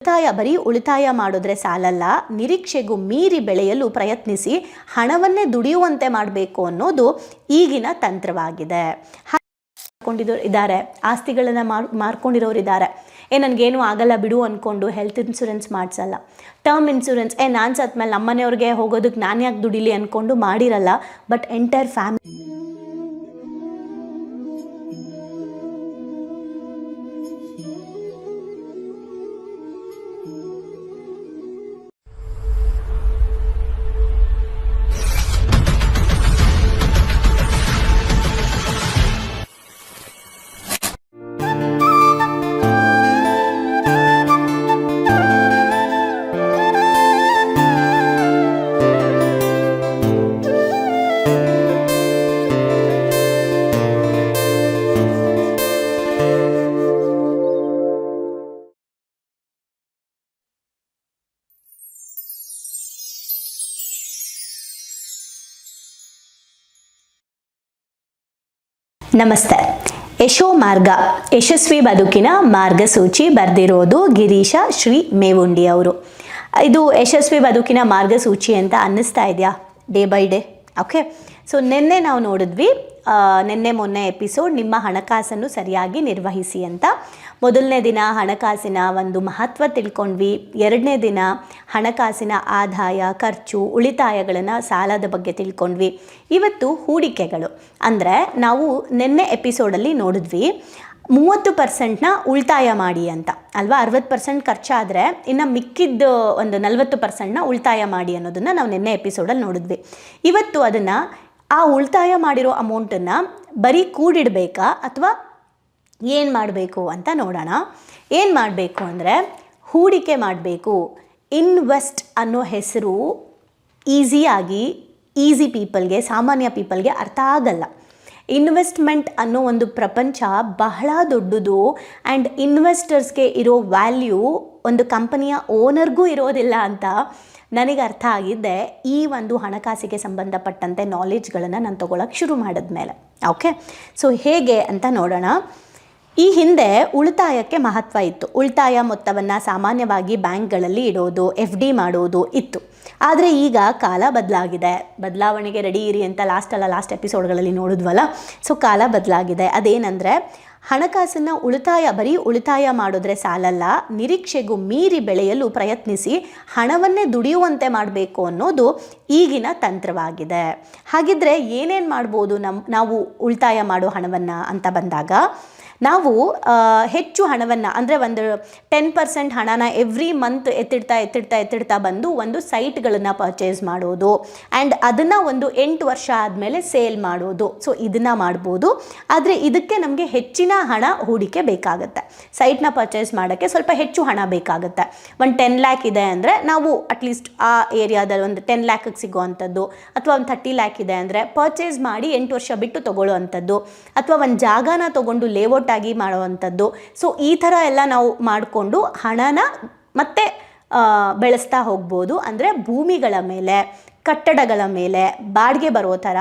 ಉಳಿತಾಯ, ಬರೀ ಉಳಿತಾಯ ಮಾಡಿದ್ರೆ ಸಾಲಲ್ಲ. ನಿರೀಕ್ಷೆಗೂ ಮೀರಿ ಬೆಳೆಯಲು ಪ್ರಯತ್ನಿಸಿ ಹಣವನ್ನೇ ದುಡಿಯುವಂತೆ ಮಾಡಬೇಕು ಅನ್ನೋದು ಈಗಿನ ತಂತ್ರವಾಗಿದೆ. ಇದ್ದಾರೆ ಆಸ್ತಿಗಳನ್ನು ಮಾರ್ ಮಾರ್ಕೊಂಡಿರೋರು ಇದ್ದಾರೆ ಏ, ನನಗೇನು ಆಗಲ್ಲ ಬಿಡು ಅಂದ್ಕೊಂಡು ಹೆಲ್ತ್ ಇನ್ಸೂರೆನ್ಸ್ ಮಾಡಿಸಲ್ಲ. ಟರ್ಮ್ ಇನ್ಸೂರೆನ್ಸ್ ಏ ನಾನು ಸತ್ಮೇಲೆ ನಮ್ಮನೆಯವ್ರಿಗೆ ಹೋಗೋದಕ್ಕೆ ನಾನು ಯಾಕೆ ದುಡಿಲಿ ಅಂದ್ಕೊಂಡು ಮಾಡಿರಲ್ಲ ಬಟ್ ಎಂಟೈರ್ ಫ್ಯಾಮಿಲಿ ನಮಸ್ತೆ. ಯಶೋ ಮಾರ್ಗ, ಯಶಸ್ವಿ ಬದುಕಿನ ಮಾರ್ಗಸೂಚಿ ಬರೆದಿರೋದು ಗಿರೀಶ ಶ್ರೀ ಮೇವುಂಡಿ ಅವರು. ಇದು ಯಶಸ್ವಿ ಬದುಕಿನ ಮಾರ್ಗಸೂಚಿ ಅಂತ ಅನ್ನಿಸ್ತಾ ಇದೆಯಾ? Day by day. Okay. So, ನಿನ್ನೆ ನಾವು ನೋಡಿದ್ವಿ ನಿನ್ನೆ ಮೊನ್ನೆ ಎಪಿಸೋಡ್ ನಿಮ್ಮ ಹಣಕಾಸನ್ನು ಸರಿಯಾಗಿ ನಿರ್ವಹಿಸಿ ಅಂತ. ಮೊದಲನೇ ದಿನ ಹಣಕಾಸಿನ ಒಂದು ಮಹತ್ವ ತಿಳ್ಕೊಂಡ್ವಿ. ಎರಡನೇ ದಿನ ಹಣಕಾಸಿನ ಆದಾಯ, ಖರ್ಚು, ಉಳಿತಾಯಗಳನ್ನು ಸಾಲದ ಬಗ್ಗೆ ತಿಳ್ಕೊಂಡ್ವಿ. ಇವತ್ತು ಹೂಡಿಕೆಗಳು. ಅಂದರೆ ನಾವು ನಿನ್ನೆ ಎಪಿಸೋಡಲ್ಲಿ ನೋಡಿದ್ವಿ, ಮೂವತ್ತು ಪರ್ಸೆಂಟ್ನ ಉಳಿತಾಯ ಮಾಡಿ ಅಂತ. ಅಲ್ವಾ? ಅರವತ್ತು ಪರ್ಸೆಂಟ್ ಖರ್ಚಾದರೆ ಇನ್ನು ಮಿಕ್ಕಿದ್ದು ಒಂದು ನಲವತ್ತು ಪರ್ಸೆಂಟ್ನ ಉಳಿತಾಯ ಮಾಡಿ ಅನ್ನೋದನ್ನು ನಾವು ನಿನ್ನೆ ಎಪಿಸೋಡಲ್ಲಿ ನೋಡಿದ್ವಿ. ಇವತ್ತು ಅದನ್ನು ಆ ಉಳಿತಾಯ ಮಾಡಿರೋ ಅಮೌಂಟನ್ನು ಬರೀ ಕೂಡಿಡಬೇಕಾ ಅಥವಾ ಏನು ಮಾಡಬೇಕು ಅಂತ ನೋಡೋಣ. ಏನು ಮಾಡಬೇಕು ಅಂದರೆ ಹೂಡಿಕೆ ಮಾಡಬೇಕು. ಇನ್ವೆಸ್ಟ್ ಅನ್ನೋ ಹೆಸರು ಈಸಿಯಾಗಿ ಈಸಿ ಪೀಪಲ್ಗೆ, ಸಾಮಾನ್ಯ ಪೀಪಲ್ಗೆ ಅರ್ಥ ಆಗಲ್ಲ. ಇನ್ವೆಸ್ಟ್ಮೆಂಟ್ ಅನ್ನೋ ಒಂದು ಪ್ರಪಂಚ ಬಹಳ ದೊಡ್ಡದು ಆ್ಯಂಡ್ ಇನ್ವೆಸ್ಟರ್ಸ್ಗೆ ಇರೋ ವ್ಯಾಲ್ಯೂ ಒಂದು ಕಂಪನಿಯ ಓನರ್ಗೂ ಇರೋದಿಲ್ಲ ಅಂತ ನನಗೆ ಅರ್ಥ ಆಗಿದ್ದೆ ಈ ಒಂದು ಹಣಕಾಸಿಗೆ ಸಂಬಂಧಪಟ್ಟಂತೆ ನಾಲೆಜ್ಗಳನ್ನು ನಾನು ತೊಗೊಳಕ್ಕೆ ಶುರು ಮಾಡಿದ್ಮೇಲೆ. ಓಕೆ ಸೊ ಹೇಗೆ ಅಂತ ನೋಡೋಣ. ಈ ಹಿಂದೆ ಉಳಿತಾಯಕ್ಕೆ ಮಹತ್ವ ಇತ್ತು. ಉಳಿತಾಯ ಮೊತ್ತವನ್ನು ಸಾಮಾನ್ಯವಾಗಿ ಬ್ಯಾಂಕ್ಗಳಲ್ಲಿ ಇಡೋದು, ಎಫ್ ಡಿ ಮಾಡೋದು ಇತ್ತು. ಆದರೆ ಈಗ ಕಾಲ ಬದಲಾಗಿದೆ. ಬದಲಾವಣೆಗೆ ರೆಡಿ ಇರಿ ಅಂತ ಲಾಸ್ಟಲ್ಲ ಲಾಸ್ಟ್ ಎಪಿಸೋಡ್ಗಳಲ್ಲಿ ನೋಡಿದ್ವಲ್ಲ? ಸೊ ಕಾಲ ಬದಲಾಗಿದೆ. ಅದೇನೆಂದರೆ ಹಣಕಾಸನ್ನು ಉಳಿತಾಯ, ಬರೀ ಉಳಿತಾಯ ಮಾಡಿದ್ರೆ ಸಾಲಲ್ಲ, ನಿರೀಕ್ಷೆಗೂ ಮೀರಿ ಬೆಳೆಯಲು ಪ್ರಯತ್ನಿಸಿ ಹಣವನ್ನೇ ದುಡಿಯುವಂತೆ ಮಾಡಬೇಕು ಅನ್ನೋದು ಈಗಿನ ತಂತ್ರವಾಗಿದೆ. ಹಾಗಿದ್ರೆ ಏನೇನು ಮಾಡ್ಬೋದು ನಮ್ಮ ನಾವು ಉಳಿತಾಯ ಮಾಡೋ ಹಣವನ್ನು ಅಂತ ಬಂದಾಗ ನಾವು ಹೆಚ್ಚು ಹಣವನ್ನು, ಅಂದರೆ ಒಂದು ಟೆನ್ ಪರ್ಸೆಂಟ್ ಹಣನ ಎವ್ರಿ ಮಂತ್ ಎತ್ತಿಡ್ತಾ ಎತ್ತಿಡ್ತಾ ಎತ್ತಿಡ್ತಾ ಬಂದು ಒಂದು ಸೈಟ್ಗಳನ್ನು ಪರ್ಚೇಸ್ ಮಾಡೋದು. ಆ್ಯಂಡ್ ಅದನ್ನು ಒಂದು ಎಂಟು ವರ್ಷ ಆದಮೇಲೆ ಸೇಲ್ ಮಾಡೋದು. ಸೊ ಇದನ್ನು ಮಾಡ್ಬೋದು. ಆದರೆ ಇದಕ್ಕೆ ನಮಗೆ ಹೆಚ್ಚಿನ ಹಣ ಹೂಡಿಕೆ ಬೇಕಾಗುತ್ತೆ. ಸೈಟ್ನ ಪರ್ಚೇಸ್ ಮಾಡೋಕ್ಕೆ ಸ್ವಲ್ಪ ಹೆಚ್ಚು ಹಣ ಬೇಕಾಗುತ್ತೆ. ಒಂದು ಟೆನ್ ಲ್ಯಾಕ್ ಇದೆ ಅಂದರೆ ನಾವು ಅಟ್ಲೀಸ್ಟ್ ಆ ಏರಿಯಾದಲ್ಲಿ ಒಂದು ಟೆನ್ ಲ್ಯಾಕಿಗೆ ಸಿಗುವಂಥದ್ದು. ಅಥವಾ ಒಂದು ಥರ್ಟಿ ಲ್ಯಾಕ್ ಇದೆ ಅಂದರೆ ಪರ್ಚೇಸ್ ಮಾಡಿ ಎಂಟು ವರ್ಷ ಬಿಟ್ಟು ತೊಗೊಳ್ಳೋವಂಥದ್ದು. ಅಥವಾ ಒಂದು ಜಾಗನ ತೊಗೊಂಡು ಲೇಔಟ್ ಆಗಿ ಮಾಡುವಂಥದ್ದು. ಸೊ ಈ ಥರ ಎಲ್ಲ ನಾವು ಮಾಡಿಕೊಂಡು ಹಣನ ಮತ್ತೆ ಬೆಳೆಸ್ತಾ ಹೋಗ್ಬೋದು. ಅಂದರೆ ಭೂಮಿಗಳ ಮೇಲೆ, ಕಟ್ಟಡಗಳ ಮೇಲೆ, ಬಾಡಿಗೆ ಬರೋ ಥರ,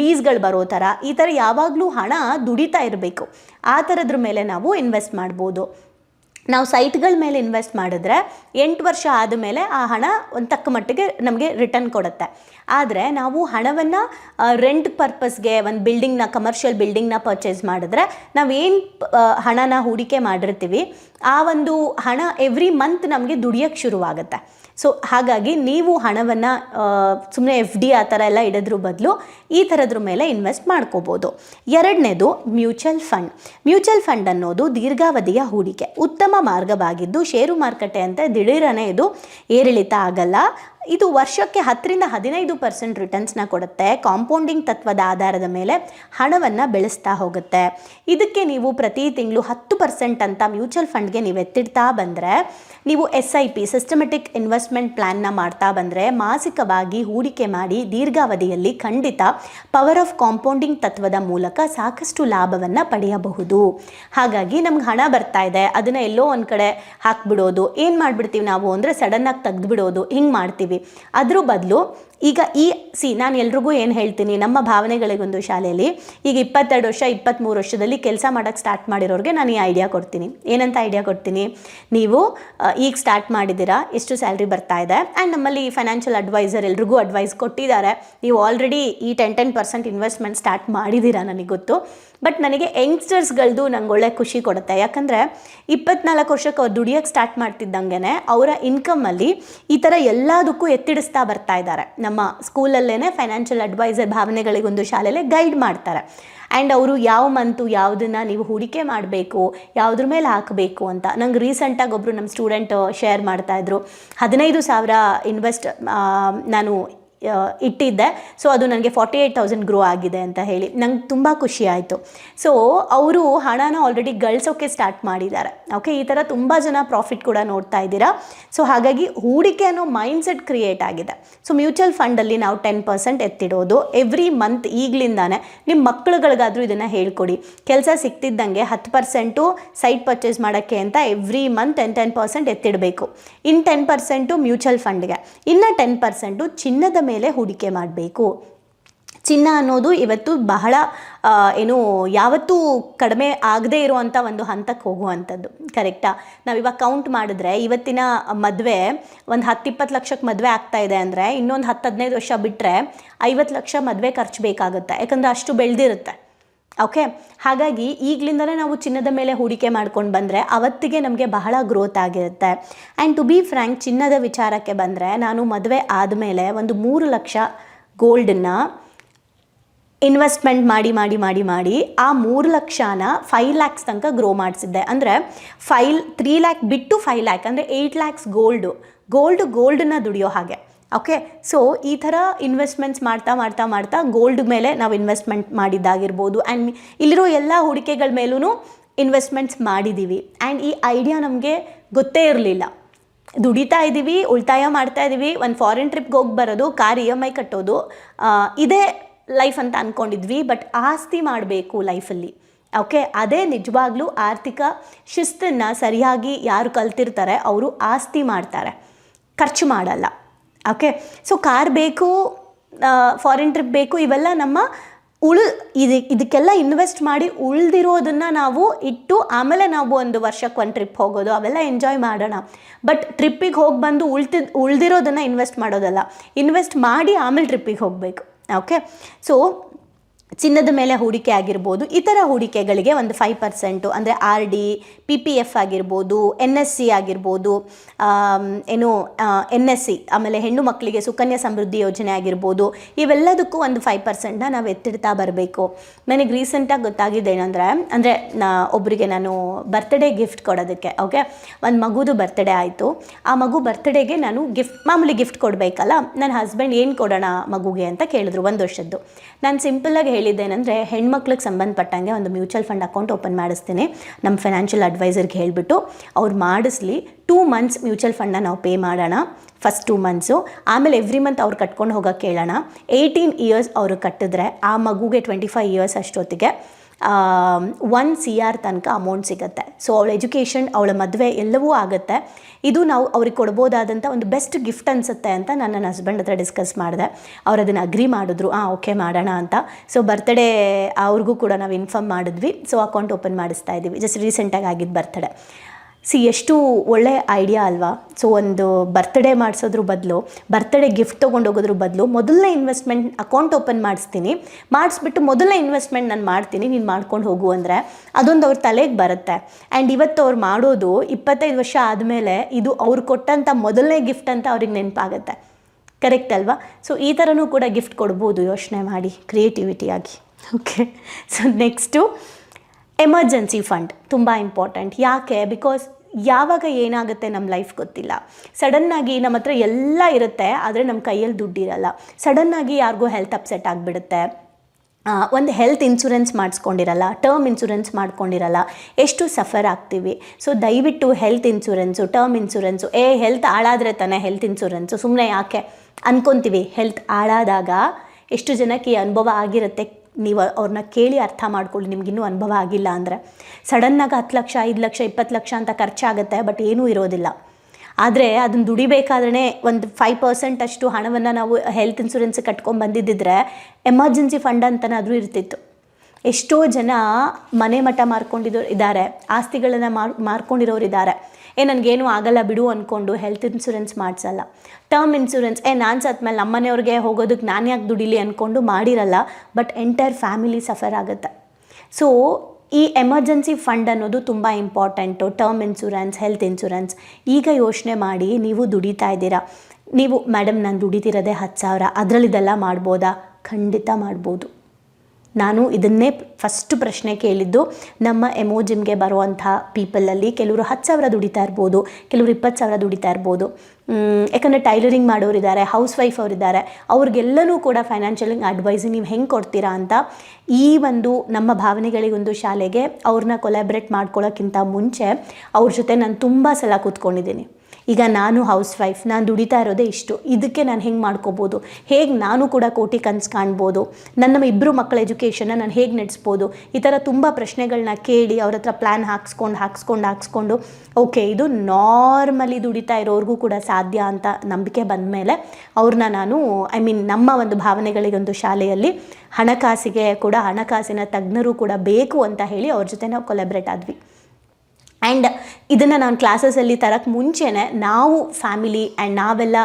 ಲೀಸ್ಗಳು ಬರೋ ಥರ, ಈ ಥರ ಯಾವಾಗಲೂ ಹಣ ದುಡಿತಾ ಇರಬೇಕು. ಆ ಥರದ್ರ ಮೇಲೆ ನಾವು ಇನ್ವೆಸ್ಟ್ ಮಾಡ್ಬೋದು. ನಾವು ಸೈಟ್ಗಳ ಮೇಲೆ ಇನ್ವೆಸ್ಟ್ ಮಾಡಿದ್ರೆ ಎಂಟು ವರ್ಷ ಆದಮೇಲೆ ಆ ಹಣ ಒಂದು ತಕ್ಕ ಮಟ್ಟಿಗೆ ನಮಗೆ ರಿಟರ್ನ್ ಕೊಡುತ್ತೆ. ಆದರೆ ನಾವು ಹಣವನ್ನು ರೆಂಟ್ ಪರ್ಪಸ್ಗೆ ಒಂದು ಬಿಲ್ಡಿಂಗ್ನ ಕಮರ್ಷಿಯಲ್ ಬಿಲ್ಡಿಂಗ್ನ ಪರ್ಚೇಸ್ ಮಾಡಿದ್ರೆ ನಾವೇನು ಹಣನ ಹೂಡಿಕೆ ಮಾಡಿರ್ತೀವಿ, ಆ ಒಂದು ಹಣ ಎವ್ರಿ ಮಂತ್ ನಮಗೆ ದುಡಿಯೋಕ್ಕೆ ಶುರುವಾಗುತ್ತೆ. ಸೊ ಹಾಗಾಗಿ ನೀವು ಹಣವನ್ನು ಸುಮ್ಮನೆ ಎಫ್ ಡಿ ಆ ಥರ ಎಲ್ಲ ಇಡೋದ್ರ ಬದಲು ಈ ಥರದ್ರ ಮೇಲೆ ಇನ್ವೆಸ್ಟ್ ಮಾಡ್ಕೋಬೋದು. ಎರಡನೇದು ಮ್ಯೂಚುವಲ್ ಫಂಡ್ ಮ್ಯೂಚುವಲ್ ಫಂಡ್ ಅನ್ನೋದು ದೀರ್ಘಾವಧಿಯ ಹೂಡಿಕೆ. ಉತ್ತಮ ಮಾರ್ಗವಾಗಿದ್ದು ಷೇರು ಮಾರುಕಟ್ಟೆ ಅಂತ ದಿಢೀರನೇ ಇದು ಏರಿಳಿತ ಆಗಲ್ಲ. ಇದು ವರ್ಷಕ್ಕೆ ಹತ್ತರಿಂದ ಹದಿನೈದು ಪರ್ಸೆಂಟ್ ರಿಟರ್ನ್ಸ್ನ ಕೊಡುತ್ತೆ. ಕಾಂಪೌಂಡಿಂಗ್ ತತ್ವದ ಆಧಾರದ ಮೇಲೆ ಹಣವನ್ನು ಬೆಳೆಸ್ತಾ ಹೋಗುತ್ತೆ. ಇದಕ್ಕೆ ನೀವು ಪ್ರತಿ ತಿಂಗಳು ಹತ್ತು ಪರ್ಸೆಂಟ್ ಅಂತ ಮ್ಯೂಚುವಲ್ ಫಂಡ್ಗೆ ನೀವು ಎತ್ತಿಡ್ತಾ ಬಂದರೆ, ನೀವು S I P systematic investment ಪ್ಲ್ಯಾನ್ನ ಮಾಡ್ತಾ ಬಂದರೆ ಮಾಸಿಕವಾಗಿ ಹೂಡಿಕೆ ಮಾಡಿ ದೀರ್ಘಾವಧಿಯಲ್ಲಿ ಖಂಡಿತ ಪವರ್ ಆಫ್ ಕಾಂಪೌಂಡಿಂಗ್ ತತ್ವದ ಮೂಲಕ ಸಾಕಷ್ಟು ಲಾಭವನ್ನು ಪಡೆಯಬಹುದು. ಹಾಗಾಗಿ ನಮ್ಗೆ ಹಣ ಬರ್ತಾ ಇದೆ. ಅದನ್ನು ಎಲ್ಲೋ ಒಂದು ಕಡೆ ಹಾಕ್ಬಿಡೋದು. ಏನು ಮಾಡಿಬಿಡ್ತೀವಿ ನಾವು ಅಂದರೆ ಸಡನ್ನಾಗಿ ತೆಗೆದುಬಿಡೋದು. ಹಿಂಗೆ ಮಾಡ್ತೀವಿ. ಅದ್ರ ಬದಲು ಈಗ ಈ ಸಿ ನಾನು ಎಲ್ರಿಗೂ ಏನು ಹೇಳ್ತೀನಿ, ನಮ್ಮ ಭಾವನೆಗಳಿಗೊಂದು ಶಾಲೆಯಲ್ಲಿ ಈಗ ಇಪ್ಪತ್ತೆರಡು ವರ್ಷ, ಇಪ್ಪತ್ತ್ಮೂರು ವರ್ಷದಲ್ಲಿ ಕೆಲಸ ಮಾಡೋಕ್ಕೆ ಸ್ಟಾರ್ಟ್ ಮಾಡಿರೋರಿಗೆ ನಾನು ಈ ಐಡಿಯಾ ಕೊಡ್ತೀನಿ. ಏನಂತ ಐಡಿಯಾ ಕೊಡ್ತೀನಿ? ನೀವು ಈಗ ಸ್ಟಾರ್ಟ್ ಮಾಡಿದ್ದೀರಾ, ಎಷ್ಟು ಸ್ಯಾಲ್ರಿ ಬರ್ತಾ ಇದೆ? ಆ್ಯಂಡ್ ನಮ್ಮಲ್ಲಿ ಫೈನಾನ್ಷಿಯಲ್ ಅಡ್ವೈಸರ್ ಎಲ್ರಿಗೂ ಅಡ್ವೈಸ್ ಕೊಟ್ಟಿದ್ದಾರೆ. ನೀವು ಆಲ್ರೆಡಿ ಈ ten ten percent investment start ಮಾಡಿದ್ದೀರಾ ನನಗೆ ಗೊತ್ತು. ಬಟ್ ನನಗೆ ಯಂಗ್ಸ್ಟರ್ಸ್ಗಳದ್ದು ನಂಗೆ ಒಳ್ಳೆ ಖುಷಿ ಕೊಡುತ್ತೆ. ಯಾಕಂದರೆ ಇಪ್ಪತ್ನಾಲ್ಕು ವರ್ಷಕ್ಕೆ ಅವ್ರು ದುಡಿಯೋಕ್ಕೆ ಸ್ಟಾರ್ಟ್ ಮಾಡ್ತಿದ್ದಂಗೆ ಅವರ ಇನ್ಕಮಲ್ಲಿ ಈ ಥರ ಎಲ್ಲದಕ್ಕೂ ಎತ್ತಿಡಿಸ್ತಾ ಬರ್ತಾ ಇದ್ದಾರೆ. ನಮ್ಮ ಸ್ಕೂಲಲ್ಲೇ ಫೈನಾನ್ಷಿಯಲ್ ಅಡ್ವೈಸರ್ ಭಾವನೆಗಳಿಗೊಂದು ಶಾಲೆಯಲ್ಲಿ ಗೈಡ್ ಮಾಡ್ತಾರೆ. ಆ್ಯಂಡ್ ಅವರು ಯಾವ ಮಂತು ಯಾವುದನ್ನು ನೀವು ಹೂಡಿಕೆ ಮಾಡಬೇಕು, ಯಾವುದ್ರ ಮೇಲೆ ಹಾಕಬೇಕು ಅಂತ. ನಂಗೆ ರೀಸೆಂಟಾಗಿ ಒಬ್ಬರು ನಮ್ಮ ಸ್ಟೂಡೆಂಟ್ ಶೇರ್ ಮಾಡ್ತಾಯಿದ್ರು ಹದಿನೈದು ಸಾವಿರ ಇನ್ವೆಸ್ಟ್ ನಾನು ಇಟ್ಟಿದ್ದೆ. ಸೊ ಅದು ನನಗೆ ಫಾರ್ಟಿ ಏಯ್ಟ್ ತೌಸಂಡ್ ಗ್ರೋ ಆಗಿದೆ ಅಂತ ಹೇಳಿ. ನಂಗೆ ತುಂಬ ಖುಷಿ ಆಯಿತು. ಸೊ ಅವರು ಹಣನ ಆಲ್ರೆಡಿ ಗಳಿಸೋಕ್ಕೆ ಸ್ಟಾರ್ಟ್ ಮಾಡಿದ್ದಾರೆ. ಓಕೆ ಈ ಥರ ತುಂಬ ಜನ ಪ್ರಾಫಿಟ್ ಕೂಡ ನೋಡ್ತಾ ಇದ್ದೀರಾ. ಸೊ ಹಾಗಾಗಿ ಹೂಡಿಕೆ ಅನ್ನೋ ಮೈಂಡ್ಸೆಟ್ ಕ್ರಿಯೇಟ್ ಆಗಿದೆ. ಸೊ ಮ್ಯೂಚುವಲ್ ಫಂಡಲ್ಲಿ ನಾವು ಟೆನ್ ಪರ್ಸೆಂಟ್ ಎತ್ತಿಡೋದು. ಎವ್ರಿ ಮಂತ್ ಈಗಲಿಂದಾನೆ ನಿಮ್ಮ ಮಕ್ಕಳುಗಳಿಗಾದರೂ ಇದನ್ನು ಹೇಳ್ಕೊಡಿ. ಕೆಲಸ ಸಿಕ್ತಿದ್ದಂಗೆ ಹತ್ತು ಪರ್ಸೆಂಟು ಸೈಟ್ ಪರ್ಚೇಸ್ ಮಾಡೋಕ್ಕೆ ಅಂತ every month ten ten percent ಎತ್ತಿಡಬೇಕು. ಇನ್ನು ಟೆನ್ ಪರ್ಸೆಂಟು ಮ್ಯೂಚುವಲ್ ಫಂಡ್ಗೆ ಇನ್ನು ಟೆನ್ ಪರ್ಸೆಂಟು ಚಿನ್ನದ ಮೇಲೆ ಹೂಡಿಕೆ ಮಾಡಬೇಕು. ಚಿನ್ನ ಅನ್ನೋದು ಇವತ್ತು ಬಹಳ ಏನು, ಯಾವತ್ತೂ ಕಡಿಮೆ ಆಗದೇ ಇರುವಂಥ ಒಂದು ಹಂತಕ್ಕೆ ಹೋಗುವಂಥದ್ದು. ಕರೆಕ್ಟಾ ನಾವು ಇವಾಗ ಕೌಂಟ್ ಮಾಡಿದ್ರೆ ಇವತ್ತಿನ ಮದುವೆ ಒಂದು ಹತ್ತು ಇಪ್ಪತ್ತು ಲಕ್ಷಕ್ಕೆ ಮದುವೆ ಆಗ್ತಾ ಇದೆ ಅಂದರೆ ಇನ್ನೊಂದು ಹತ್ತು ಹದಿನೈದು ವರ್ಷ ಬಿಟ್ಟರೆ ಐವತ್ತು ಲಕ್ಷ ಮದುವೆ ಖರ್ಚು ಬೇಕಾಗುತ್ತೆ. ಯಾಕಂದರೆ ಅಷ್ಟು ಬೆಳೆದಿರುತ್ತೆ. ಓಕೆ ಹಾಗಾಗಿ ಈಗಲಿಂದಲೇ ನಾವು ಚಿನ್ನದ ಮೇಲೆ ಹೂಡಿಕೆ ಮಾಡ್ಕೊಂಡು ಬಂದರೆ ಅವತ್ತಿಗೆ ನಮಗೆ ಬಹಳ ಗ್ರೋತ್ ಆಗಿರುತ್ತೆ. ಆ್ಯಂಡ್ ಟು ಬಿ ಫ್ರ್ಯಾಂಕ್ ಚಿನ್ನದ ವಿಚಾರಕ್ಕೆ ಬಂದರೆ ನಾನು ಮದುವೆ ಆದಮೇಲೆ ಒಂದು ಮೂರು ಲಕ್ಷ ಗೋಲ್ಡನ್ನು ಇನ್ವೆಸ್ಟ್ಮೆಂಟ್ ಮಾಡಿ ಮಾಡಿ ಮಾಡಿ ಮಾಡಿ ಆ ಮೂರು ಲಕ್ಷನ ಫೈವ್ ಲ್ಯಾಕ್ಸ್ ತನಕ ಗ್ರೋ ಮಾಡಿಸಿದ್ದೆ. ಅಂದರೆ ಫೈವ್ ತ್ರೀ ಲ್ಯಾಕ್ ಬಿಟ್ಟು ಫೈವ್ ಲ್ಯಾಕ್ ಅಂದರೆ ಏಯ್ಟ್ ಲ್ಯಾಕ್ಸ್ ಗೋಲ್ಡು ಗೋಲ್ಡ್ ಗೋಲ್ಡನ್ನ ದುಡಿಯೋ ಹಾಗೆ. ಓಕೆ ಸೊ ಈ ಥರ ಇನ್ವೆಸ್ಟ್ಮೆಂಟ್ಸ್ ಮಾಡ್ತಾ ಮಾಡ್ತಾ ಮಾಡ್ತಾ ಗೋಲ್ಡ್ ಮೇಲೆ ನಾವು ಇನ್ವೆಸ್ಟ್ಮೆಂಟ್ ಮಾಡಿದ್ದಾಗಿರ್ಬೋದು ಆ್ಯಂಡ್ ಇಲ್ಲಿರೋ ಎಲ್ಲ ಹೂಡಿಕೆಗಳ ಮೇಲೂ ಇನ್ವೆಸ್ಟ್ಮೆಂಟ್ಸ್ ಮಾಡಿದ್ದೀವಿ ಆ್ಯಂಡ್ ಈ ಐಡಿಯಾ ನಮಗೆ ಗೊತ್ತೇ ಇರಲಿಲ್ಲ. ದುಡಿತಾ ಇದ್ದೀವಿ ಉಳಿತಾಯ ಮಾಡ್ತಾ ಇದ್ದೀವಿ ಒಂದು ಫಾರಿನ್ ಟ್ರಿಪ್ಗೆ ಹೋಗಿ ಬರೋದು, ಕಾರ್ ಇ ಎಂ ಐ ಕಟ್ಟೋದು ಇದೇ ಲೈಫ್ ಅಂತ ಅಂದ್ಕೊಂಡಿದ್ವಿ ಬಟ್ ಆಸ್ತಿ ಮಾಡಬೇಕು ಲೈಫಲ್ಲಿ ಓಕೆ ಅದೇ ನಿಜವಾಗ್ಲೂ ಆರ್ಥಿಕ ಶಿಸ್ತನ್ನು ಸರಿಯಾಗಿ ಯಾರು ಕಲ್ತಿರ್ತಾರೆ, ಅವರು ಆಸ್ತಿ ಮಾಡ್ತಾರೆ. ಖರ್ಚು ಮಾಡಲ್ಲ. ಓಕೆ ಸೊ ಕಾರ್ ಬೇಕು ಫಾರಿನ್ ಟ್ರಿಪ್ ಬೇಕು ಇವೆಲ್ಲ ನಮ್ಮ ಉಳು ಇದು ಇದಕ್ಕೆಲ್ಲ ಇನ್ವೆಸ್ಟ್ ಮಾಡಿ ಉಳಿದಿರೋದನ್ನು ನಾವು ಇಟ್ಟು ಆಮೇಲೆ ನಾವು ಒಂದು ವರ್ಷಕ್ಕೆ ಒಂದು ಟ್ರಿಪ್ ಹೋಗೋದು ಅವೆಲ್ಲ ಎಂಜಾಯ್ ಮಾಡೋಣ ಬಟ್ ಟ್ರಿಪ್ಪಿಗೆ ಹೋಗಿ ಬಂದು ಉಳ್ತಿದ್ ಉಳ್ದಿರೋದನ್ನು ಇನ್ವೆಸ್ಟ್ ಮಾಡೋದಲ್ಲ ಇನ್ವೆಸ್ಟ್ ಮಾಡಿ ಆಮೇಲೆ ಟ್ರಿಪ್ಪಿಗೆ ಹೋಗಬೇಕು ಓಕೆ ಸೊ ಚಿನ್ನದ ಮೇಲೆ ಹೂಡಿಕೆ ಆಗಿರ್ಬೋದು, ಇತರ ಹೂಡಿಕೆಗಳಿಗೆ ಒಂದು ಫೈವ್ ಪರ್ಸೆಂಟು ಅಂದರೆ R D P P F ಆಗಿರ್ಬೋದು ಎನ್ ಎಸ್ ಸಿ ಆಗಿರ್ಬೋದು ಏನು ಎನ್ ಎಸ್ ಸಿ ಆಮೇಲೆ ಹೆಣ್ಣು ಮಕ್ಕಳಿಗೆ ಸುಕನ್ಯಾ ಸಮೃದ್ಧಿ ಯೋಜನೆ ಆಗಿರ್ಬೋದು, ಇವೆಲ್ಲದಕ್ಕೂ ಒಂದು ಫೈವ್ ಪರ್ಸೆಂಟ್ನ ನಾವು ಎತ್ತಿಡ್ತಾ ಬರಬೇಕು. ನನಗೆ ರೀಸೆಂಟಾಗಿ ಗೊತ್ತಾಗಿದೆ ಏನಂದರೆ, ಅಂದರೆ ನಾ ಒಬ್ಬರಿಗೆ ನಾನು ಬರ್ತ್ಡೇ ಗಿಫ್ಟ್ ಕೊಡೋದಕ್ಕೆ ಓಕೆ ಒಂದು ಮಗುದು ಬರ್ತ್ಡೇ ಆಯಿತು. ಆ ಮಗು ಬರ್ತ್ಡೇಗೆ ನಾನು ಗಿಫ್ಟ್ ಮಾಮೂಲಿ ಗಿಫ್ಟ್ ಕೊಡಬೇಕಲ್ಲ ನನ್ನ ಹಸ್ಬೆಂಡ್ ಏನು ಕೊಡೋಣ ಮಗುಗೆ ಅಂತ ಕೇಳಿದ್ರು ಒಂದು ವರ್ಷದ್ದು. ನಾನು ಸಿಂಪಲ್ಲಾಗಿ ಹೇಳಿದ್ದೇನೆಂದರೆ ಹೆಣ್ಮಕ್ಳಿಗೆ ಸಂಬಂಧಪಟ್ಟಂಗೆ ಒಂದು ಮ್ಯೂಚುವಲ್ ಫಂಡ್ ಅಕೌಂಟ್ ಓಪನ್ ಮಾಡಿಸ್ತೀನಿ. ನಮ್ಮ ಫೈನಾನ್ಷಿಯಲ್ ಅಡ್ವೈಸರ್ಗೆ ಹೇಳಿಬಿಟ್ಟು ಅವ್ರು ಮಾಡಿಸ್ಲಿ ಟೂ ಮಂತ್ಸ್ ಮ್ಯೂಚುವಲ್ ಫಂಡನ್ನ ನಾವು ಪೇ ಮಾಡೋಣ ಫಸ್ಟ್ ಟೂ ಮಂತ್ಸು ಆಮೇಲೆ ಎವ್ರಿ ಮಂತ್ ಅವ್ರು ಕಟ್ಕೊಂಡು ಹೋಗೋಕ್ಕೆ ಕೇಳೋಣ. ಏಯ್ಟೀನ್ ಇಯರ್ಸ್ ಅವರು ಕಟ್ಟಿದ್ರೆ ಆ ಮಗುಗೆ ಟ್ವೆಂಟಿ ಫೈವ್ ಇಯರ್ಸ್ ಅಷ್ಟೊತ್ತಿಗೆ. ಒನ್ ಸಿ ಆರ್ ತನಕ ಅಮೌಂಟ್ ಸಿಗುತ್ತೆ. ಸೊ ಅವಳ ಎಜುಕೇಷನ್ ಅವಳ ಮದುವೆ ಎಲ್ಲವೂ ಆಗುತ್ತೆ. ಇದು ನಾವು ಅವ್ರಿಗೆ ಕೊಡ್ಬೋದಾದಂಥ ಒಂದು ಬೆಸ್ಟ್ ಗಿಫ್ಟ್ ಅನಿಸುತ್ತೆ ಅಂತ ನಾನು ನನ್ನ ಹಸ್ಬೆಂಡ್ ಹತ್ರ ಡಿಸ್ಕಸ್ ಮಾಡಿದೆ. ಅವ್ರು ಅದನ್ನು ಅಗ್ರಿ ಮಾಡಿದ್ರು. ಹಾಂ ಓಕೆ ಮಾಡೋಣ ಅಂತ. ಸೊ ಬರ್ತ್ಡೇ ಅವ್ರಿಗೂ ಕೂಡ ನಾವು ಇನ್ಫಾರ್ಮ್ ಮಾಡಿದ್ವಿ. ಸೊ ಅಕೌಂಟ್ ಓಪನ್ ಮಾಡಿಸ್ತಾ ಇದ್ದೀವಿ ಜಸ್ಟ್ ರೀಸೆಂಟಾಗಿ ಆಗಿದ್ದು ಬರ್ತ್ಡೇ ಸಿ ಎಷ್ಟು ಒಳ್ಳೆ ಐಡಿಯಾ ಅಲ್ವಾ? ಸೊ ಒಂದು ಬರ್ತ್ಡೇ ಮಾಡಿಸೋದ್ರ ಬದಲು ಬರ್ತ್ಡೇ ಗಿಫ್ಟ್ ತೊಗೊಂಡೋಗೋದ್ರ ಬದಲು, ಮೊದಲನೇ ಇನ್ವೆಸ್ಟ್ಮೆಂಟ್ ಅಕೌಂಟ್ ಓಪನ್ ಮಾಡಿಸ್ತೀನಿ. ಮಾಡಿಸ್ಬಿಟ್ಟು ಮೊದಲನೇ ಇನ್ವೆಸ್ಟ್ಮೆಂಟ್ ನಾನು ಮಾಡ್ತೀನಿ, ನೀನು ಮಾಡ್ಕೊಂಡು ಹೋಗು ಅಂದರೆ. ಅದೊಂದು ಅವ್ರ ತಲೆಗೆ ಬರುತ್ತೆ. ಆ್ಯಂಡ್ ಇವತ್ತು ಅವ್ರು ಮಾಡೋದು ಇಪ್ಪತ್ತೈದು ವರ್ಷ ಆದಮೇಲೆ ಇದು ಅವ್ರು ಕೊಟ್ಟಂಥ ಮೊದಲನೇ ಗಿಫ್ಟ್ ಅಂತ ಅವ್ರಿಗೆ ನೆನಪಾಗುತ್ತೆ. ಕರೆಕ್ಟ್ ಅಲ್ವಾ? ಸೊ ಈ ಥರನೂ ಕೂಡ ಗಿಫ್ಟ್ ಕೊಡ್ಬೋದು ಯೋಚನೆ ಮಾಡಿ ಕ್ರಿಯೇಟಿವಿಟಿಯಾಗಿ okay so next emergency fund ತುಂಬ ಇಂಪಾರ್ಟೆಂಟ್ ಯಾಕೆ? ಬಿಕಾಸ್ ಯಾವಾಗ ಏನಾಗುತ್ತೆ ನಮ್ಮ ಲೈಫ್ ಗೊತ್ತಿಲ್ಲ. ಸಡನ್ನಾಗಿ ನಮ್ಮ ಹತ್ರ ಎಲ್ಲ ಇರುತ್ತೆ, ಆದರೆ ನಮ್ಮ ಕೈಯಲ್ಲಿ ದುಡ್ಡಿರಲ್ಲ. ಸಡನ್ನಾಗಿ ಯಾರಿಗೂ ಹೆಲ್ತ್ ಅಪ್ಸೆಟ್ ಆಗಿಬಿಡುತ್ತೆ. ಒಂದು ಹೆಲ್ತ್ ಇನ್ಶೂರೆನ್ಸ್ ಮಾಡಿಸ್ಕೊಂಡಿರಲ್ಲ ಟರ್ಮ್ ಇನ್ಸೂರೆನ್ಸ್ ಮಾಡ್ಕೊಂಡಿರಲ್ಲ, ಎಷ್ಟು ಸಫರ್ ಆಗ್ತೀವಿ. ಸೊ ದಯವಿಟ್ಟು ಹೆಲ್ತ್ ಇನ್ಸೂರೆನ್ಸು ಟರ್ಮ್ ಇನ್ಸೂರೆನ್ಸು ಏ ಹೆಲ್ತ್ ಹಾಳಾದರೆ ತಾನೇ ಹೆಲ್ತ್ ಇನ್ಸೂರೆನ್ಸು ಸುಮ್ಮನೆ ಯಾಕೆ ಅನ್ಕೊತೀವಿ. ಹೆಲ್ತ್ ಹಾಳಾದಾಗ ಎಷ್ಟು ಜನಕ್ಕೆ ಅನುಭವ ಆಗಿರುತ್ತೆ ನೀವು ಅವ್ರನ್ನ ಕೇಳಿ ಅರ್ಥ ಮಾಡ್ಕೊಳ್ಳಿ ನಿಮ್ಗಿನ್ನೂ ಅನುಭವ ಆಗಿಲ್ಲ ಅಂದರೆ. ಸಡನ್ನಾಗಿ ಹತ್ತು ಲಕ್ಷ, ಐದು ಲಕ್ಷ, ಇಪ್ಪತ್ತು ಲಕ್ಷ ಅಂತ ಖರ್ಚಾಗುತ್ತೆ ಬಟ್ ಏನೂ ಇರೋದಿಲ್ಲ. ಆದರೆ ಅದನ್ನು ದುಡಿಬೇಕಾದ್ರೆ ಒಂದು ಫೈವ್ ಪರ್ಸೆಂಟ್ ಅಷ್ಟು ಹಣವನ್ನು ನಾವು ಹೆಲ್ತ್ ಇನ್ಶೂರೆನ್ಸ್ ಕಟ್ಕೊಂಡು ಬಂದಿದ್ದಿದ್ರೆ ಎಮರ್ಜೆನ್ಸಿ ಫಂಡ್ ಅಂತನಾದರೂ ಇರ್ತಿತ್ತು. ಎಷ್ಟೋ ಜನ ಮನೆ ಮಠ ಮಾರ್ಕೊಂಡಿದ್ದವ್ರು ಇದ್ದಾರೆ, ಆಸ್ತಿಗಳನ್ನು ಮಾರ್ ಮಾರ್ಕೊಂಡಿರೋರು ಇದ್ದಾರೆ ಏ, ನನಗೇನು ಆಗಲ್ಲ ಬಿಡು ಅಂದ್ಕೊಂಡು ಹೆಲ್ತ್ ಇನ್ಶೂರೆನ್ಸ್ ಮಾಡಿಸಲ್ಲ. ಟರ್ಮ್ ಇನ್ಸೂರೆನ್ಸ್ ಏ, ನಾನು ಸತ್ಮೇಲೆ ನಮ್ಮ ಮನೆಯವ್ರಿಗೆ ಹೋಗೋದಕ್ಕೆ ನಾನು ಯಾಕೆ ದುಡಿಲಿ ಅಂದ್ಕೊಂಡು ಮಾಡಿರಲ್ಲ ಬಟ್ ಎಂಟೈರ್ ಫ್ಯಾಮಿಲಿ ಸಫರ್ ಆಗುತ್ತೆ. ಸೊ ಈ ಎಮರ್ಜೆನ್ಸಿ ಫಂಡ್ ಅನ್ನೋದು ತುಂಬ important term insurance health insurance ಈಗ ಯೋಚನೆ ಮಾಡಿ ನೀವು ದುಡಿತಾ ಇದ್ದೀರಾ? ನೀವು ಮೇಡಮ್ ನಾನು ದುಡಿತಿರೋದೇ ಹತ್ತು ಸಾವಿರ. ಅದರಲ್ಲಿ ಇದೆಲ್ಲ ಮಾಡ್ಬೋದಾ? ಖಂಡಿತ ಮಾಡ್ಬೋದು. ನಾನು ಇದನ್ನೇ ಫಸ್ಟ್ ಪ್ರಶ್ನೆ ಕೇಳಿದ್ದು, ನಮ್ಮ ಎಮೋಜಿಮ್ಗೆ ಬರುವಂಥ ಪೀಪಲಲ್ಲಿ ಕೆಲವರು ಹತ್ತು ಸಾವಿರ ದುಡಿತಾ ಇರ್ಬೋದು, ಕೆಲವರು ಇಪ್ಪತ್ತು ಸಾವಿರ ದುಡಿತಾ ಇರ್ಬೋದು. ಯಾಕಂದರೆ ಟೈಲರಿಂಗ್ ಮಾಡೋರಿದ್ದಾರೆ ಹೌಸ್ ವೈಫ್ ಅವರಿದ್ದಾರೆ ಅವ್ರಿಗೆಲ್ಲನೂ ಕೂಡ ಫೈನಾನ್ಷಿಯಲ್ ಅಡ್ವೈಸ್ ನೀವು ಹೆಂಗೆ ಕೊಡ್ತೀರಾ ಅಂತ ಈ ಒಂದು ನಮ್ಮ ಭಾವನೆಗಳಿಗೊಂದು ಶಾಲೆಗೆ ಅವ್ರನ್ನ ಕೊಲಾಬ್ರೇಟ್ ಮಾಡ್ಕೊಳ್ಳೋಕ್ಕಿಂತ ಮುಂಚೆ ಅವ್ರ ಜೊತೆ ನಾನು ತುಂಬ ಸಲ ಕೂತ್ಕೊಂಡಿದ್ದೀನಿ. ಈಗ ನಾನು ಹೌಸ್ ವೈಫ್ ನಾನು ದುಡಿತಾ ಇರೋದೇ ಇಷ್ಟು. ಇದಕ್ಕೆ ನಾನು ಹೆಂಗೆ ಮಾಡ್ಕೋಬೋದು? ಹೇಗೆ ನಾನು ಕೂಡ ಕೋಟಿ ಕನ್ಸು ಕಾಣ್ಬೋದು? ನನ್ನ ಇಬ್ಬರು ಮಕ್ಕಳ ಎಜುಕೇಷನ್ನ ನಾನು ಹೇಗೆ ನಡೆಸ್ಬೋದು? ಈ ಥರ ತುಂಬ ಪ್ರಶ್ನೆಗಳನ್ನ ಕೇಳಿ ಅವ್ರ ಹತ್ರ ಪ್ಲ್ಯಾನ್ ಹಾಕ್ಸ್ಕೊಂಡು ಹಾಕ್ಸ್ಕೊಂಡು ಹಾಕ್ಸ್ಕೊಂಡು ಓಕೆ ಇದು ನಾರ್ಮಲಿ ದುಡಿತಾ ಇರೋರಿಗೂ ಕೂಡ ಸಾಧ್ಯ ಅಂತ ನಂಬಿಕೆ ಬಂದ ಮೇಲೆ ಅವ್ರನ್ನ ನಾನು ಐ ಮೀನ್ ನಮ್ಮ ಒಂದು ಭಾವನೆಗಳಿಗೊಂದು ಶಾಲೆಯಲ್ಲಿ ಹಣಕಾಸಿಗೆ ಕೂಡ, ಹಣಕಾಸಿನ ತಜ್ಞರು ಕೂಡ ಬೇಕು ಅಂತ ಹೇಳಿ ಅವ್ರ ಜೊತೆ ನಾವು ಕೊಲಾಬ್ರೇಟ್ ಆದ್ವಿ. ಆ್ಯಂಡ್ ಇದನ್ನು ನಾನು ಕ್ಲಾಸಸಲ್ಲಿ ತರಕ್ಕೆ ಮುಂಚೆನೇ ನಾವು ಫ್ಯಾಮಿಲಿ ಆ್ಯಂಡ್ ನಾವೆಲ್ಲ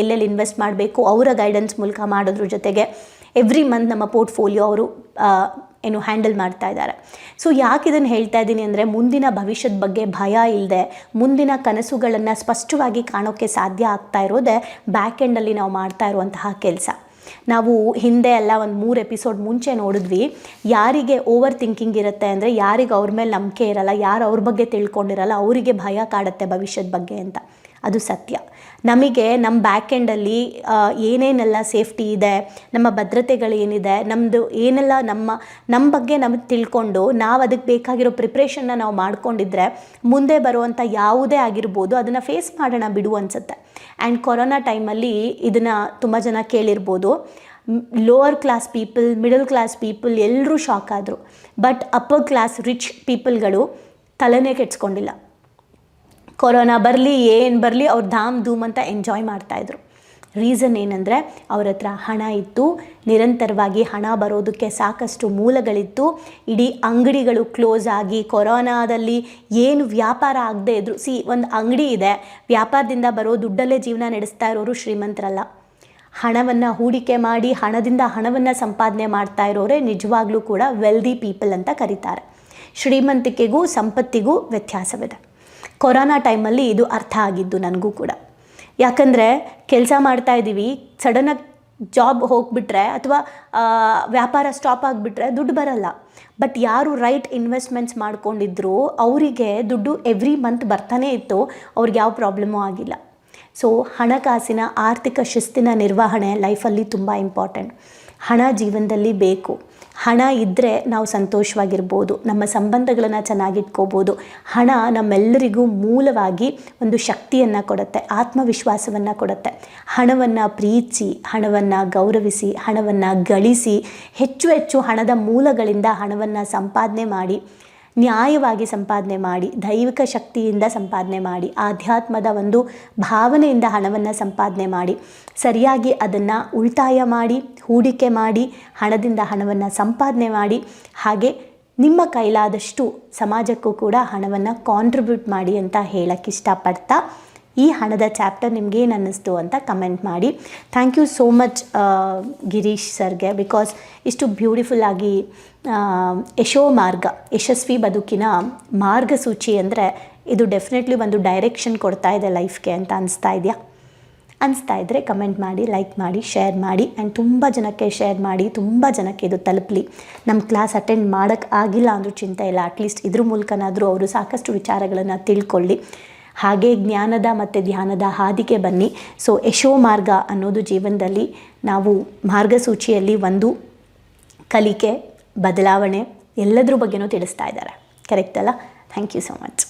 ಎಲ್ಲೆಲ್ಲಿ ಇನ್ವೆಸ್ಟ್ ಮಾಡಬೇಕು, ಅವರ ಗೈಡೆನ್ಸ್ ಮೂಲಕ ಮಾಡೋದ್ರ ಜೊತೆಗೆ ಎವ್ರಿ ಮಂತ್ ನಮ್ಮ ಪೋರ್ಟ್ಫೋಲಿಯೋ ಅವರು ಏನು ಹ್ಯಾಂಡಲ್ ಮಾಡ್ತಾ ಇದ್ದಾರೆ. ಸೊ ಯಾಕೆ ಇದನ್ನು ಹೇಳ್ತಾ ಇದ್ದೀನಿ ಅಂದರೆ ಮುಂದಿನ ಭವಿಷ್ಯದ ಬಗ್ಗೆ ಭಯ ಇಲ್ಲದೆ ಮುಂದಿನ ಕನಸುಗಳನ್ನು ಸ್ಪಷ್ಟವಾಗಿ ಕಾಣೋಕ್ಕೆ ಸಾಧ್ಯ ಆಗ್ತಾ ಇರೋದೇ ಬ್ಯಾಕ್ ಎಂಡಲ್ಲಿ ನಾವು ಮಾಡ್ತಾ ಇರುವಂತಹ ಕೆಲಸ. ನಾವು ಹಿಂದೆ ಎಲ್ಲ ಒಂದು ಮೂರು ಎಪಿಸೋಡ್ ಮುಂಚೆ ನೋಡಿದ್ವಿ. ಯಾರಿಗೆ ಓವರ್ ಥಿಂಕಿಂಗ್ ಇರುತ್ತೆ ಅಂದರೆ ಯಾರಿಗೆ ಅವ್ರ ಮೇಲೆ ನಂಬಿಕೆ ಇರಲ್ಲ, ಯಾರು ಅವ್ರ ಬಗ್ಗೆ ತಿಳ್ಕೊಂಡಿರಲ್ಲ, ಅವರಿಗೆ ಭಯ ಕಾಡುತ್ತೆ ಭವಿಷ್ಯದ ಬಗ್ಗೆ ಅಂತ. ಅದು ಸತ್ಯ. ನಮಗೆ ನಮ್ಮ ಬ್ಯಾಕ್ ಎಂಡಲ್ಲಿ ಏನೇನೆಲ್ಲ ಸೇಫ್ಟಿ ಇದೆ, ನಮ್ಮ ಭದ್ರತೆಗಳು ಏನಿದೆ ನಮ್ಮದು ಏನೆಲ್ಲ ನಮ್ಮ ನಮ್ಮ ಬಗ್ಗೆ ನಮಗೆ ತಿಳ್ಕೊಂಡು ನಾವು ಅದಕ್ಕೆ ಬೇಕಾಗಿರೋ ಪ್ರಿಪ್ರೇಷನ್ನ ನಾವು ಮಾಡ್ಕೊಂಡಿದ್ರೆ ಮುಂದೆ ಬರುವಂಥ ಯಾವುದೇ ಆಗಿರ್ಬೋದು ಅದನ್ನು ಫೇಸ್ ಮಾಡೋಣ ಬಿಡು ಅನಿಸುತ್ತೆ. ಆ್ಯಂಡ್ ಕೊರೋನಾ ಟೈಮಲ್ಲಿ ಇದನ್ನು ತುಂಬ ಜನ ಕೇಳಿರ್ಬೋದು. Lower class people middle class people ಎಲ್ಲರೂ ಶಾಕ್ ಆದರು. ಬಟ್ ಅಪ್ಪರ್ ಕ್ಲಾಸ್ ರಿಚ್ ಪೀಪಲ್ಗಳು ತಲೆನೇ ಕೆಡ್ಸ್ಕೊಂಡಿಲ್ಲ. ಕೊರೋನಾ ಬರಲಿ, ಏನು ಬರಲಿ, ಅವ್ರು ಧಾಮ್ ಧೂಮ್ ಅಂತ ಎಂಜಾಯ್ ಮಾಡ್ತಾಯಿದ್ರು ರೀಸನ್ ಏನಂದರೆ, ಅವ್ರ ಹತ್ರ ಹಣ ಇತ್ತು, ನಿರಂತರವಾಗಿ ಹಣ ಬರೋದಕ್ಕೆ ಸಾಕಷ್ಟು ಮೂಲಗಳಿತ್ತು. ಇಡೀ ಅಂಗಡಿಗಳು ಕ್ಲೋಸ್ ಆಗಿ, ಕೊರೋನಾದಲ್ಲಿ ಏನು ವ್ಯಾಪಾರ ಆಗದೆ ಇದ್ರು. ಸಿ ಒಂದು ಅಂಗಡಿ ಇದೆ, ವ್ಯಾಪಾರದಿಂದ ಬರೋ ದುಡ್ಡಲ್ಲೇ ಜೀವನ ನಡೆಸ್ತಾ ಇರೋರು ಶ್ರೀಮಂತರಲ್ಲ. ಹಣವನ್ನು ಹೂಡಿಕೆ ಮಾಡಿ, ಹಣದಿಂದ ಹಣವನ್ನು ಸಂಪಾದನೆ ಮಾಡ್ತಾ ಇರೋರೇ ನಿಜವಾಗ್ಲೂ ಕೂಡ ವೆಲ್ದಿ ಪೀಪಲ್ ಅಂತ ಕರೀತಾರೆ. ಶ್ರೀಮಂತಿಕೆಗೂ, ಸಂಪತ್ತಿಗೂ ವ್ಯತ್ಯಾಸವಿದೆ. ಕೊರೋನಾ ಟೈಮಲ್ಲಿ ಇದು ಅರ್ಥ ಆಗಿದ್ದು ನನಗೂ ಕೂಡ. ಯಾಕಂದರೆ ಕೆಲಸ ಮಾಡ್ತಾ ಇದ್ದೀವಿ ಸಡನ್ನಾಗಿ ಜಾಬ್ ಹೋಗಿಬಿಟ್ರೆ ಅಥವಾ ವ್ಯಾಪಾರ ಸ್ಟಾಪ್ ಆಗಿಬಿಟ್ರೆ ದುಡ್ಡು ಬರಲ್ಲ. ಬಟ್ ಯಾರು ರೈಟ್ ಇನ್ವೆಸ್ಟ್ಮೆಂಟ್ಸ್ ಮಾಡ್ಕೊಂಡಿದ್ರು, ಅವರಿಗೆ ದುಡ್ಡು ಎವ್ರಿ ಮಂತ್ ಬರ್ತಾನೆ ಇತ್ತು, ಅವ್ರಿಗೆ ಯಾವ ಪ್ರಾಬ್ಲಮ್ಮೂ ಆಗಿಲ್ಲ. ಸೊ ಹಣಕಾಸಿನ ಆರ್ಥಿಕ ಶಿಸ್ತಿನ ನಿರ್ವಹಣೆ ಲೈಫಲ್ಲಿ ತುಂಬ ಇಂಪಾರ್ಟೆಂಟ್. ಹಣ ಜೀವನದಲ್ಲಿ ಬೇಕು. ಹಣ ಇದ್ದರೆ ನಾವು ಸಂತೋಷವಾಗಿರ್ಬೋದು, ನಮ್ಮ ಸಂಬಂಧಗಳನ್ನು ಚೆನ್ನಾಗಿಟ್ಕೋಬೋದು. ಹಣ ನಮ್ಮೆಲ್ಲರಿಗೂ ಮೂಲವಾಗಿ ಒಂದು ಶಕ್ತಿಯನ್ನು ಕೊಡುತ್ತೆ, ಆತ್ಮವಿಶ್ವಾಸವನ್ನು ಕೊಡುತ್ತೆ. ಹಣವನ್ನು ಪ್ರೀತಿಸಿ, ಹಣವನ್ನು ಗೌರವಿಸಿ, ಹಣವನ್ನು ಗಳಿಸಿ, ಹೆಚ್ಚು ಹೆಚ್ಚು ಹಣದ ಮೂಲಗಳಿಂದ ಹಣವನ್ನು ಸಂಪಾದನೆ ಮಾಡಿ, ನ್ಯಾಯವಾಗಿ ಸಂಪಾದನೆ ಮಾಡಿ, ದೈವಿಕ ಶಕ್ತಿಯಿಂದ ಸಂಪಾದನೆ ಮಾಡಿ, ಆಧ್ಯಾತ್ಮದ ಒಂದು ಭಾವನೆಯಿಂದ ಹಣವನ್ನು ಸಂಪಾದನೆ ಮಾಡಿ, ಸರಿಯಾಗಿ ಅದನ್ನು ಉಳಿತಾಯ ಮಾಡಿ ಹೂಡಿಕೆ ಮಾಡಿ, ಹಣದಿಂದ ಹಣವನ್ನು ಸಂಪಾದನೆ ಮಾಡಿ, ಹಾಗೆ ನಿಮ್ಮ ಕೈಲಾದಷ್ಟು ಸಮಾಜಕ್ಕೂ ಕೂಡ ಹಣವನ್ನು ಕಾಂಟ್ರಿಬ್ಯೂಟ್ ಮಾಡಿ ಅಂತ ಹೇಳಕ್ಕೆ ಇಷ್ಟಪಡ್ತಾ ಈ ಹಣದ ಚಾಪ್ಟರ್ ನಿಮ್ಗೆ ಏನು ಅನ್ನಿಸ್ತು ಅಂತ ಕಮೆಂಟ್ ಮಾಡಿ. Thank you so much Girish ಸರ್ಗೆ ಬಿಕಾಸ್ ಇಷ್ಟು ಬ್ಯೂಟಿಫುಲ್ ಆಗಿ ಯಶೋ ಮಾರ್ಗ, ಯಶಸ್ವಿ ಬದುಕಿನ ಮಾರ್ಗಸೂಚಿ ಅಂದರೆ ಇದು ಡೆಫಿನೆಟ್ಲಿ ಒಂದು ಡೈರೆಕ್ಷನ್ ಕೊಡ್ತಾ ಇದೆ ಲೈಫ್ಗೆ ಅಂತ ಅನಿಸ್ತಾ ಇದೆಯಾ? ಅನಿಸ್ತಾ ಇದ್ದರೆ ಕಮೆಂಟ್ ಮಾಡಿ ಲೈಕ್ ಮಾಡಿ ಶೇರ್ ಮಾಡಿ ಆ್ಯಂಡ್ ತುಂಬ ಜನಕ್ಕೆ ಶೇರ್ ಮಾಡಿ, ತುಂಬ ಜನಕ್ಕೆ ಇದು ತಲುಪಲಿ. ನಮ್ಮ ಕ್ಲಾಸ್ ಅಟೆಂಡ್ ಮಾಡೋಕ್ಕೆ ಆಗಿಲ್ಲ ಅಂದರೂ ಚಿಂತೆ ಇಲ್ಲ. ಅಟ್ಲೀಸ್ಟ್ ಇದ್ರ ಮೂಲಕನಾದರೂ ಅವರು ಸಾಕಷ್ಟು ವಿಚಾರಗಳನ್ನು ತಿಳ್ಕೊಳ್ಳಿ. ಹಾಗೆ ಜ್ಞಾನದ ಮತ್ತು ಧ್ಯಾನದ ಹಾದಿಗೆ ಬನ್ನಿ. ಸೊ ಯಶೋ ಮಾರ್ಗ ಅನ್ನೋದು ಜೀವನದಲ್ಲಿ ನಾವು ಮಾರ್ಗಸೂಚಿಯಲ್ಲಿ ಒಂದು ಕಲಿಕೆ, ಬದಲಾವಣೆ ಎಲ್ಲದ್ರ ಬಗ್ಗೆನೂ ತಿಳಿಸ್ತಾ ಇದ್ದಾರೆ. ಕರೆಕ್ಟ್ ಅಲ್ಲ? Thank you so much